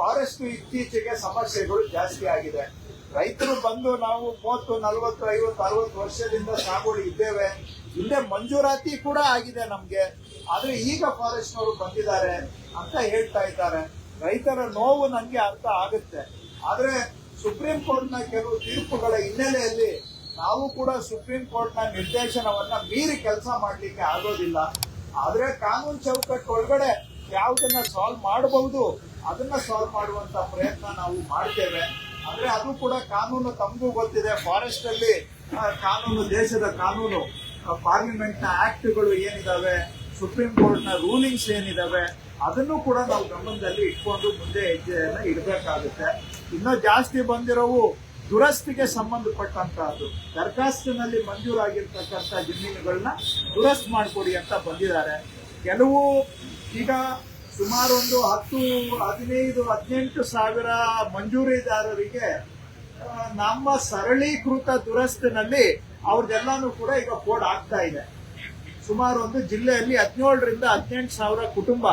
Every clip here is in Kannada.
ಫಾರೆಸ್ಟ್ ಇತ್ತೀಚೆಗೆ ಸಮಸ್ಯೆಗಳು ಜಾಸ್ತಿ ಆಗಿದೆ. ರೈತರು ಬಂದು ನಾವು ಮೂವತ್ತು, ನಲವತ್ತು, ಐವತ್ತು, ಅರವತ್ತು ವರ್ಷದಿಂದ ಸಾಗುವಳಿ ಇದ್ದೇವೆ. ಹಿಂದೆ ಮಂಜೂರಾತಿ ಕೂಡ ಆಗಿದೆ ನಮ್ಗೆ. ಆದ್ರೆ ಈಗ ಫಾರೆಸ್ಟ್ನವರು ಬಂದಿದ್ದಾರೆ ಅಂತ ಹೇಳ್ತಾ ಇದ್ದಾರೆ. ರೈತರ ನೋವು ನನಗೆ ಅರ್ಥ ಆಗುತ್ತೆ. ಆದ್ರೆ ಸುಪ್ರೀಂ ಕೋರ್ಟ್ನ ಕೆಲವು ತೀರ್ಪುಗಳ ಹಿನ್ನೆಲೆಯಲ್ಲಿ ನಾವು ಕೂಡ ಸುಪ್ರೀಂ ಕೋರ್ಟ್ನ ನಿರ್ದೇಶನವನ್ನ ಮೀರಿ ಕೆಲಸ ಮಾಡಲಿಕ್ಕೆ ಆಗೋದಿಲ್ಲ. ಆದ್ರೆ ಕಾನೂನು ಚೌಕಟ್ಟು ಒಳಗಡೆ ಯಾವುದನ್ನ ಸಾಲ್ವ್ ಮಾಡಬಹುದು ಅದನ್ನ ಸಾಲ್ವ್ ಮಾಡುವಂತ ಪ್ರಯತ್ನ ನಾವು ಮಾಡ್ತೇವೆ. ಅಂದ್ರೆ ಅದು ಕೂಡ ಕಾನೂನು ತಮಗೂ ಗೊತ್ತಿದೆ. ಫಾರೆಸ್ಟ್ ಅಲ್ಲಿ ಕಾನೂನು, ದೇಶದ ಕಾನೂನು ಪಾರ್ಲಿಮೆಂಟ್ನ ಆಕ್ಟ್ಗಳು ಏನಿದಾವೆ ಸುಪ್ರೀಂ ಕೋರ್ಟ್ನ ರೂಲಿಂಗ್ಸ್ ಏನಿದಾವೆ, ಅದನ್ನು ಕೂಡ ನಾವು ಗಮನದಲ್ಲಿ ಇಟ್ಕೊಂಡು ಮುಂದೆ ಹೆಜ್ಜೆಯನ್ನ ಇಡಬೇಕಾಗುತ್ತೆ. ಇನ್ನೂ ಜಾಸ್ತಿ ಬಂದಿರೋವು ದುರಸ್ತಿಗೆ ಸಂಬಂಧಪಟ್ಟಂತಹದ್ದು. ದರ್ಖಾಸ್ತಿನಲ್ಲಿ ಮಂಜೂರಾಗಿರ್ತಕ್ಕಂಥ ಜಮೀನುಗಳನ್ನ ದುರಸ್ತ್ ಮಾಡಿಕೊಡಿ ಅಂತ ಬಂದಿದ್ದಾರೆ. ಕೆಲವು ಈಗ ಸುಮಾರು ಒಂದು ಹತ್ತು, ಹದಿನೈದು, ಹದಿನೆಂಟು ಸಾವಿರ ಮಂಜೂರಿದಾರರಿಗೆ ನಮ್ಮ ಸರಳೀಕೃತ ದುರಸ್ತಿನಲ್ಲಿ ಅವ್ರದ್ದೆಲ್ಲಾನು ಕೂಡ ಈಗ ಕೋಡ್ ಆಗ್ತಾ ಇದೆ. ಸುಮಾರು ಒಂದು ಜಿಲ್ಲೆಯಲ್ಲಿ ಹದಿನೇಳರಿಂದ ಹದಿನೆಂಟು ಸಾವಿರ ಕುಟುಂಬ.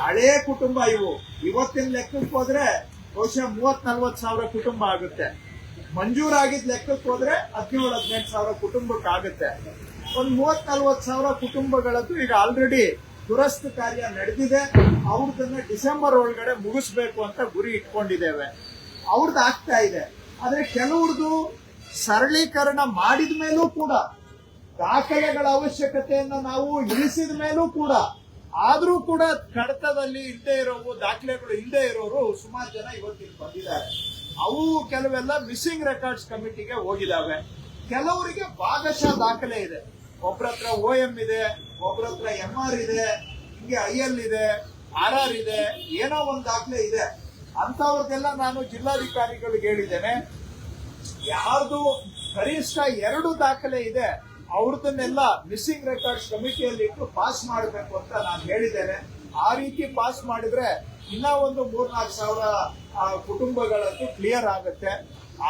ಹಳೇ ಕುಟುಂಬ ಇವು. ಇವತ್ತಿನ ಲೆಕ್ಕಕ್ಕೆ ಹೋದ್ರೆ ಬಹುಶಃ ಮೂವತ್ ನಲ್ವತ್ ಸಾವಿರ ಕುಟುಂಬ ಆಗುತ್ತೆ. ಮಂಜೂರಾಗಿದ್ದ ಲೆಕ್ಕಕ್ಕೆ ಹೋದ್ರೆ ಹದಿನೇಳು, ಹದಿನೆಂಟು ಸಾವಿರ ಕುಟುಂಬಕ್ಕಾಗುತ್ತೆ. ಒಂದು ಮೂವತ್ ನಲ್ವತ್ ಸಾವಿರ ಕುಟುಂಬಗಳದ್ದು ಈಗ ಆಲ್ರೆಡಿ ದುರಸ್ತು ಕಾರ್ಯ ನಡೆದಿದೆ. ಅವ್ರದನ್ನ ಡಿಸೆಂಬರ್ ಒಳಗಡೆ ಮುಗಿಸ್ಬೇಕು ಅಂತ ಗುರಿ ಇಟ್ಕೊಂಡಿದ್ದೇವೆ. ಅವ್ರದ್ದು ಆಗ್ತಾ ಇದೆ. ಆದ್ರೆ ಕೆಲವ್ರದ್ದು ಸರಳೀಕರಣ ಮಾಡಿದ ಮೇಲೂ ಕೂಡ, ದಾಖಲೆಗಳ ಅವಶ್ಯಕತೆಯನ್ನು ನಾವು ಇಳಿಸಿದ ಮೇಲೂ ಕೂಡ, ಆದ್ರೂ ಕೂಡ ಕಡತದಲ್ಲಿ ಇಲ್ಲದೆ ಇರೋವು, ದಾಖಲೆಗಳು ಇಲ್ಲದೆ ಇರೋರು ಸುಮಾರು ಜನ ಇವತ್ತಿಗೆ ಬಂದಿದ್ದಾರೆ. ಅವು ಕೆಲವೆಲ್ಲ ಮಿಸ್ಸಿಂಗ್ ರೆಕಾರ್ಡ್ಸ್ ಕಮಿಟಿಗೆ ಹೋಗಿದಾವೆ ಕೆಲವರಿಗೆ ಭಾಗಶಃ ದಾಖಲೆ ಇದೆ. ಒಬ್ರ ಹತ್ರ ಓ ಎಂ ಇದೆ, ಒಬ್ರ ಹತ್ರ ಎಂ ಆರ್ ಇದೆ, ಹಿಂಗೆ ಐ ಎಲ್ ಇದೆ, ಆರ್ ಆರ್ ಇದೆ, ಏನೋ ಒಂದು ದಾಖಲೆ ಇದೆ. ಅಂತವ್ರದ್ದೆಲ್ಲ ನಾನು ಜಿಲ್ಲಾಧಿಕಾರಿಗಳಿಗೆ ಹೇಳಿದ್ದೇನೆ. ಯಾರ್ದು ಕನಿಷ್ಠ ಎರಡು ದಾಖಲೆ ಇದೆ ಅವ್ರದನ್ನೆಲ್ಲ ಮಿಸ್ಸಿಂಗ್ ರೆಕಾರ್ಡ್ಸ್ ಕಮಿಟಿಯಲ್ಲಿ ಇಟ್ಟು ಪಾಸ್ ಮಾಡಬೇಕು ಅಂತ ನಾನು ಹೇಳಿದ್ದೇನೆ. ಆ ರೀತಿ ಪಾಸ್ ಮಾಡಿದ್ರೆ ಇನ್ನ ಒಂದು ಮೂರ್ನಾಲ್ಕು ಸಾವಿರ ಕುಟುಂಬಗಳದ್ದು ಕ್ಲಿಯರ್ ಆಗುತ್ತೆ.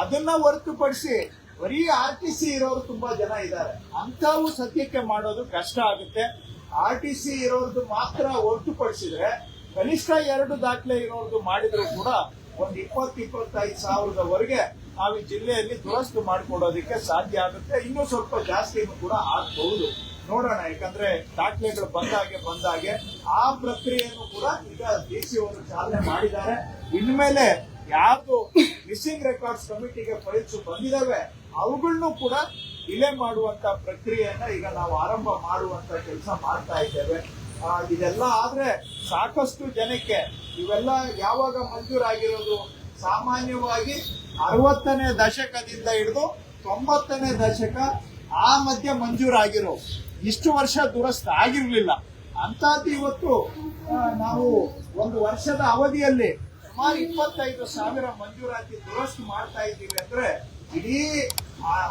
ಅದನ್ನ ಹೊರತುಪಡಿಸಿ ಬರೀ ಆರ್ ಟಿ ಸಿ ಇರೋರು ತುಂಬಾ ಜನ ಇದ್ದಾರೆ. ಅಂತವು ಸದ್ಯಕ್ಕೆ ಮಾಡೋದು ಕಷ್ಟ ಆಗುತ್ತೆ. ಆರ್ ಟಿ ಸಿ ಇರೋರ್ದು ಮಾತ್ರ ಹೊರತುಪಡಿಸಿದ್ರೆ ಕನಿಷ್ಠ ಎರಡು ದಾಖಲೆ ಇರೋರ್ದು ಮಾಡಿದ್ರು ಕೂಡ ಒಂದ್ ಇಪ್ಪತ್ತು, ಇಪ್ಪತ್ತೈದು ಸಾವಿರದವರೆಗೆ ನಾವು ಈ ಜಿಲ್ಲೆಯಲ್ಲಿ ದುರಸ್ತು ಮಾಡಿಕೊಡೋದಕ್ಕೆ ಸಾಧ್ಯ ಆಗುತ್ತೆ. ಇನ್ನೂ ಸ್ವಲ್ಪ ಜಾಸ್ತಿನೂ ಕೂಡ ಆಗ್ಬಹುದು. ನೋಡೋಣ, ಯಾಕಂದ್ರೆ ದಾಖಲೆಗಳು ಬಂದಾಗೆ ಬಂದಾಗೆ ಆ ಪ್ರಕ್ರಿಯೆಯನ್ನು ಕೂಡ ಈಗ ಡಿ ಸಿ ಅವರು ಚಾಲನೆ ಮಾಡಿದ್ದಾರೆ. ಇನ್ಮೇಲೆ ಯಾರ್ದು ಮಿಸ್ಸಿಂಗ್ ರೆಕಾರ್ಡ್ಸ್ ಕಮಿಟಿಗೆ ಫೈಲ್ಸ್ ಬಂದಿದಾವೆ ಅವುಗಳನ್ನು ಕೂಡ ಇಲೆ ಮಾಡುವಂತ ಪ್ರಕ್ರಿಯೆಯನ್ನ ಈಗ ನಾವು ಆರಂಭ ಮಾಡುವಂತ ಕೆಲಸ ಮಾಡ್ತಾ ಇದ್ದೇವೆ. ಇದೆಲ್ಲ ಆದ್ರೆ ಸಾಕಷ್ಟು ಜನಕ್ಕೆ ಇವೆಲ್ಲ ಯಾವಾಗ ಮಂಜೂರಾಗಿರೋದು? ಸಾಮಾನ್ಯವಾಗಿ ಅರವತ್ತನೇ ದಶಕದಿಂದ ಹಿಡಿದು ತೊಂಬತ್ತನೇ ದಶಕ ಆ ಮಧ್ಯೆ ಮಂಜೂರಾಗಿರೋ ಇಷ್ಟು ವರ್ಷ ದುರಸ್ತ ಆಗಿರ್ಲಿಲ್ಲ. ಅಂತದ್ದು ಇವತ್ತು ನಾವು ಒಂದು ವರ್ಷದ ಅವಧಿಯಲ್ಲಿ ಸುಮಾರು ಇಪ್ಪತ್ತೈದು ಸಾವಿರ ಮಂಜೂರಾತಿ ದುರಸ್ತು ಮಾಡ್ತಾ ಇದ್ದೀವಿ ಅಂದ್ರೆ ಇಡೀ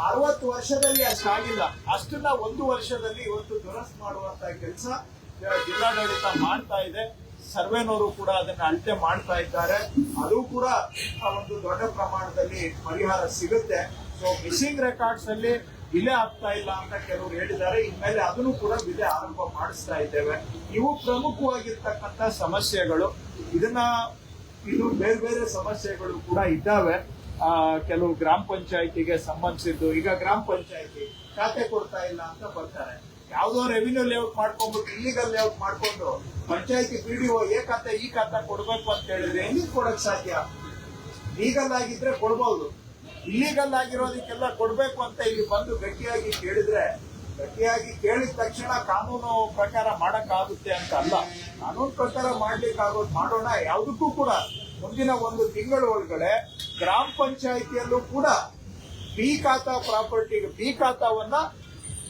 ಅರವತ್ತು ವರ್ಷದಲ್ಲಿ ಅಷ್ಟಾಗಿಲ್ಲ ಅಷ್ಟನ್ನ ಒಂದು ವರ್ಷದಲ್ಲಿ ಇವತ್ತು ದುರಸ್ತು ಮಾಡುವಂತ ಕೆಲಸ ಜಿಲ್ಲಾಡಳಿತ ಮಾಡ್ತಾ ಇದೆ. ಸರ್ವೆನವರು ಕೂಡ ಅದನ್ನ ಅಳತೆ ಮಾಡ್ತಾ ಇದ್ದಾರೆ. ಅದು ಕೂಡ ಒಂದು ದೊಡ್ಡ ಪ್ರಮಾಣದಲ್ಲಿ ಪರಿಹಾರ ಸಿಗುತ್ತೆ. ಸೊ ಮಿಸ್ಸಿಂಗ್ ರೆಕಾರ್ಡ್ಸ್ ಅಲ್ಲಿ ವಿಲೆ ಆಗ್ತಾ ಇಲ್ಲ ಅಂತ ಕೆಲವರು ಹೇಳಿದ್ದಾರೆ. ಇನ್ಮೇಲೆ ಅದನ್ನು ಕೂಡ ವಿಲೆ ಆರಂಭ ಮಾಡಿಸ್ತಾ ಇದ್ದೇವೆ. ಇವು ಪ್ರಮುಖವಾಗಿರ್ತಕ್ಕಂಥ ಸಮಸ್ಯೆಗಳು. ಇದನ್ನ ಇದು ಬೇರೆ ಬೇರೆ ಸಮಸ್ಯೆಗಳು ಕೂಡ ಇದ್ದಾವೆ. ಕೆಲವು ಗ್ರಾಮ ಪಂಚಾಯತಿಗೆ ಸಂಬಂಧಿಸಿದ್ದು. ಈಗ ಗ್ರಾಮ ಪಂಚಾಯತಿ ಖಾತೆ ಕೊಡ್ತಾ ಇಲ್ಲ ಅಂತ ಬರ್ತಾರೆ. ಯಾವ್ದೋ ರೆವಿನ್ಯೂ ಲೇಔಟ್ ಮಾಡ್ಕೊಂಡ್ಬಿಟ್ಟು ಇಲ್ಲಿಗಲ್ ಲೇಔಟ್ ಮಾಡ್ಕೊಂಡು ಪಂಚಾಯತಿ ಪಿಡಿಒ ಏ ಖಾತೆ, ಈ ಖಾತೆ ಕೊಡ್ಬೇಕು ಅಂತ ಹೇಳಿದ್ರೆ ಹೆಂಗ್ ಕೊಡಕ್ ಸಾಧ್ಯ? ಲೀಗಲ್ ಆಗಿದ್ರೆ ಕೊಡ್ಬಹುದು ಇಲ್ಲಿಗಲ್ ಆಗಿರೋದಕ್ಕೆಲ್ಲ ಕೊಡ್ಬೇಕು ಅಂತ ಇಲ್ಲಿ ಬಂದು ಗಟ್ಟಿಯಾಗಿ ಕೇಳಿದ್ರೆ ಗಟ್ಟಿಯಾಗಿ ಕೇಳಿದ ತಕ್ಷಣ ಕಾನೂನು ಪ್ರಕಾರ ಮಾಡಕ್ಕಾಗುತ್ತೆ ಅಂತ ಅಲ್ಲ ಕಾನೂನು ಪ್ರಕಾರ ಮಾಡ್ಲಿಕ್ಕಾಗೋದು ಮಾಡೋಣ ಯಾವುದಕ್ಕೂ ಕೂಡ. ಮುಂದಿನ ಒಂದು ತಿಂಗಳ ಒಳಗಡೆ ಗ್ರಾಮ ಪಂಚಾಯಿತಿಯಲ್ಲೂ ಕೂಡ ಬಿ ಖಾತಾ ಪ್ರಾಪರ್ಟಿ ಬಿ ಖಾತಾವನ್ನ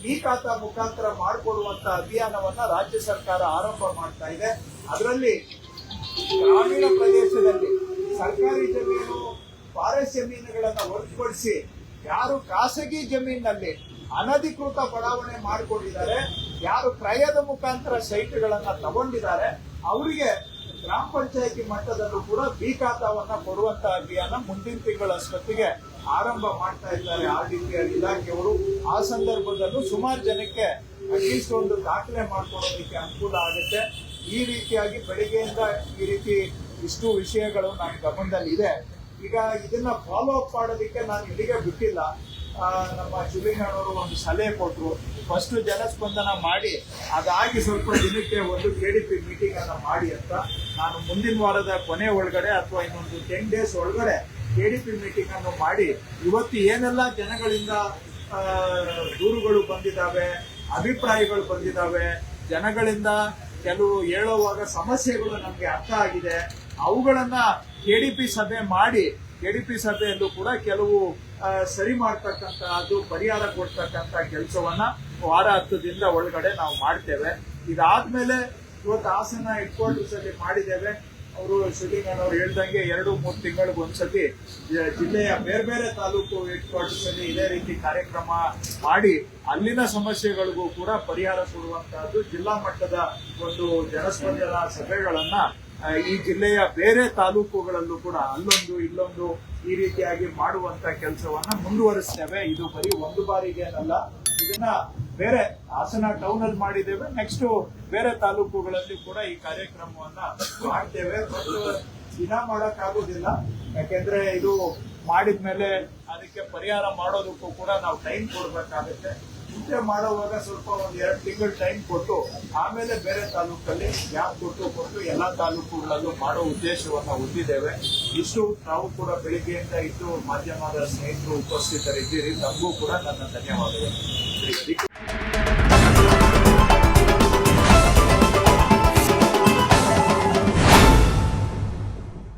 ಬಿ ಖಾತಾ ಮುಖಾಂತರ ಮಾಡಿಕೊಡುವಂತ ಅಭಿಯಾನವನ್ನ ರಾಜ್ಯ ಸರ್ಕಾರ ಆರಂಭ ಮಾಡ್ತಾ ಇದೆ. ಅದರಲ್ಲಿ ಗ್ರಾಮೀಣ ಪ್ರದೇಶದಲ್ಲಿ ಸರ್ಕಾರಿ ಜಮೀನು ಫಾರೆಸ್ಟ್ ಜಮೀನುಗಳನ್ನ ಹೊರತುಪಡಿಸಿ ಯಾರು ಖಾಸಗಿ ಜಮೀನಿನಲ್ಲಿ ಅನಧಿಕೃತ ಬಡಾವಣೆ ಮಾಡಿಕೊಂಡಿದ್ದಾರೆ. ಯಾರು ಕ್ರಯದ ಮುಖಾಂತರ ಸೈಟ್ಗಳನ್ನ ತಗೊಂಡಿದ್ದಾರೆ. ಅವರಿಗೆ ಗ್ರಾಮ ಪಂಚಾಯತಿ ಮಟ್ಟದಲ್ಲೂ ಕೂಡ ಬಿ ಖಾತಾವನ್ನ ಕೊಡುವಂತ ಅಭಿಯಾನ ಮುಂದಿನ ತಿಂಗಳ ಅಷ್ಟೊತ್ತಿಗೆ ಆರಂಭ ಮಾಡ್ತಾ ಇದ್ದಾರೆ ಆರ್ ಡಿ ಪಿ ಇಲಾಖೆಯವರು. ಆ ಸಂದರ್ಭದಲ್ಲೂ ಸುಮಾರು ಜನಕ್ಕೆ ಅಟ್ಲೀಸ್ಟ್ ಒಂದು ದಾಖಲೆ ಮಾಡ್ಕೊಳ್ಳೋದಕ್ಕೆ ಅನುಕೂಲ ಆಗುತ್ತೆ. ಈ ರೀತಿಯಾಗಿ ಬೆಳಿಗ್ಗೆಯಿಂದ ಈ ರೀತಿ ಇಷ್ಟು ವಿಷಯಗಳು ನನ್ನ ಗಮನದಲ್ಲಿ ಇದೆ ಈಗ ಇದನ್ನ ಫಾಲೋ ಅಪ್ ಮಾಡೋದಕ್ಕೆ ನಾನು ಇಲ್ಲಿಗೆ ಬಿಟ್ಟಿಲ್ಲ. ನಮ್ಮ ಶಿವಲಿಂಗಣ್ಣವರು ಒಂದು ಸಲಹೆ ಕೊಟ್ಟರು ಫಸ್ಟ್ ಜನಸ್ಪಂದನ ಮಾಡಿ, ಅದಾಗಿ ಸ್ವಲ್ಪ ದಿನಕ್ಕೆ ಒಂದು ಕೆ ಡಿ ಪಿ ಮೀಟಿಂಗ್ ಅನ್ನ ಮಾಡಿ ಅಂತ. ನಾನು ಮುಂದಿನ ವಾರದ ಕೊನೆ ಒಳಗಡೆ ಅಥವಾ ಇನ್ನೊಂದು ಟೆನ್ ಡೇಸ್ ಒಳಗಡೆ ಕೆ ಡಿ ಪಿ ಮೀಟಿಂಗ್ ಅನ್ನು ಮಾಡಿ, ಇವತ್ತು ಏನೆಲ್ಲ ಜನಗಳಿಂದ ದೂರುಗಳು ಬಂದಿದ್ದಾವೆ, ಅಭಿಪ್ರಾಯಗಳು ಬಂದಿದ್ದಾವೆ, ಜನಗಳಿಂದ ಕೆಲವು ಹೇಳುವಾಗ ಸಮಸ್ಯೆಗಳು ನಮಗೆ ಅರ್ಥ ಆಗಿದೆ, ಅವುಗಳನ್ನ ಕೆಡಿಪಿ ಸಭೆ ಮಾಡಿ ಕೆಡಿಪಿ ಸಭೆಯಲ್ಲೂ ಕೂಡ ಕೆಲವು ಸರಿ ಸರಿ ಮಾಡ್ತಕ್ಕಂತಹದ್ದು, ಪರಿಹಾರ ಕೊಡ್ತಕ್ಕಂಥ ಕೆಲಸವನ್ನ ವಾರ ಹತ್ತು ದಿನದ ಒಳಗಡೆ ನಾವು ಮಾಡ್ತೇವೆ. ಇದಾದ್ಮೇಲೆ ಇವತ್ತು ಹಾಸನ ಹೆಡ್ ಅಲ್ಲಿ ಮಾಡಿದ್ದೇವೆ. ಅವರು ಶಿವಲಿಂಗಣ್ಣವ್ರು ಹೇಳ್ದಂಗೆ ಎರಡು, ಮೂರು ತಿಂಗಳಿಗೆ ಒಂದ್ಸತಿ ಜಿಲ್ಲೆಯ ಬೇರೆ ಬೇರೆ ತಾಲೂಕು ಹೆಡ್ ಕ್ವಾರ್ಟರ್ಸ್ ಅಲ್ಲಿ ಇದೇ ರೀತಿ ಕಾರ್ಯಕ್ರಮ ಮಾಡಿ ಅಲ್ಲಿನ ಸಮಸ್ಯೆಗಳಿಗೂ ಕೂಡ ಪರಿಹಾರ ಕೊಡುವಂತಹದ್ದು ಜಿಲ್ಲಾ ಮಟ್ಟದ ಒಂದು ಜನಸ್ಪಂದನ ಸಭೆಗಳನ್ನ ಈ ಜಿಲ್ಲೆಯ ಬೇರೆ ತಾಲೂಕುಗಳಲ್ಲೂ ಕೂಡ ಅಲ್ಲೊಂದು ಇಲ್ಲೊಂದು ಈ ರೀತಿಯಾಗಿ ಮಾಡುವಂತ ಕೆಲಸವನ್ನ ಮುಂದುವರಿಸ್ತೇವೆ. ಇದು ಬರೀ ಒಂದು ಬಾರಿಗೆ ಏನಲ್ಲ ಇದನ್ನ ಬೇರೆ ಹಾಸನ ಟೌನ್ ಅಲ್ಲಿ ಮಾಡಿದ್ದೇವೆ. ನೆಕ್ಸ್ಟ್ ಬೇರೆ ತಾಲೂಕುಗಳಲ್ಲಿ ಕೂಡ ಈ ಕಾರ್ಯಕ್ರಮವನ್ನ ಮಾಡ್ತೇವೆ. ದಿನ ಮಾಡಕ್ ಆಗುದಿಲ್ಲ ಯಾಕೆಂದ್ರೆ ಇದು ಮಾಡಿದ್ಮೇಲೆ ಅದಕ್ಕೆ ಪರಿಹಾರ ಮಾಡೋದಕ್ಕೂ ಕೂಡ ನಾವು ಟೈಮ್ ಕೊಡ್ಬೇಕಾಗುತ್ತೆ. ಮುಂಚೆ ಮಾಡುವಾಗ ಸ್ವಲ್ಪ ಒಂದು ಎರಡು ತಿಂಗಳು ಟೈಮ್ ಕೊಟ್ಟು, ಆಮೇಲೆ ಬೇರೆ ತಾಲೂಕಲ್ಲಿ ಗ್ಯಾಪ್ ಕೊಟ್ಟು ಕೊಟ್ಟು ಎಲ್ಲಾ ತಾಲೂಕುಗಳಲ್ಲೂ ಮಾಡೋ ಉದ್ದೇಶವನ್ನು ಹೊಂದಿದ್ದೇವೆ. ಇಷ್ಟು ತಾವು ಕೂಡ ಬೆಳಿಗ್ಗೆಯಿಂದ ಇದ್ದು ಮಾಧ್ಯಮದ ಸ್ನೇಹಿತರು ಉಪಸ್ಥಿತರಿದ್ದೀರಿ. ತಮಗೂ ಕೂಡ ನನ್ನ ಧನ್ಯವಾದಗಳು.